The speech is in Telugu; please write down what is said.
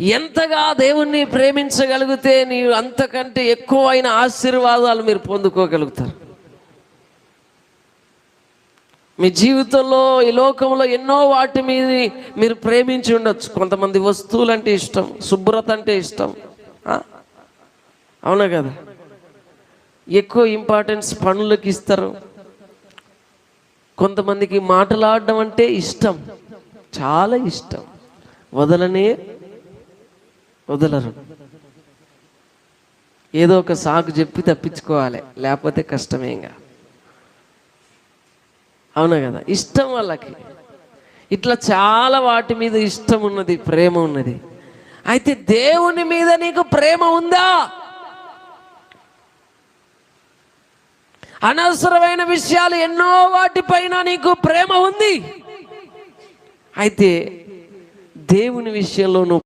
ఎంతగా దేవుణ్ణి ప్రేమించగలిగితే నీవు అంతకంటే ఎక్కువైన ఆశీర్వాదాలు మీరు పొందుకోగలుగుతారు. మీ జీవితంలో ఈ లోకంలో ఎన్నో వాటి మీద మీరు ప్రేమించి ఉండొచ్చు. కొంతమంది వస్తువులు అంటే ఇష్టం శుభ్రత అంటే ఇష్టం. అవునా కదా? ఎక్కువ ఇంపార్టెన్స్ పనులకు ఇస్తారు. కొంతమందికి మాటలాడడం అంటే ఇష్టం. చాలా ఇష్టం. వదలనే వదలరు. ఏదో ఒక సాకు చెప్పి తప్పించుకోవాలి. లేకపోతే కష్టమేగా అవునా కదా? ఇష్టం వాళ్ళకి. ఇట్లా చాలా వాటి మీద ఇష్టం ఉన్నది ప్రేమ ఉన్నది. అయితే దేవుని మీద నీకు ప్రేమ ఉందా? అనవసరమైన విషయాలు ఎన్నో వాటిపైన నీకు ప్రేమ ఉంది. అయితే దేవుని విషయంలో నువ్వు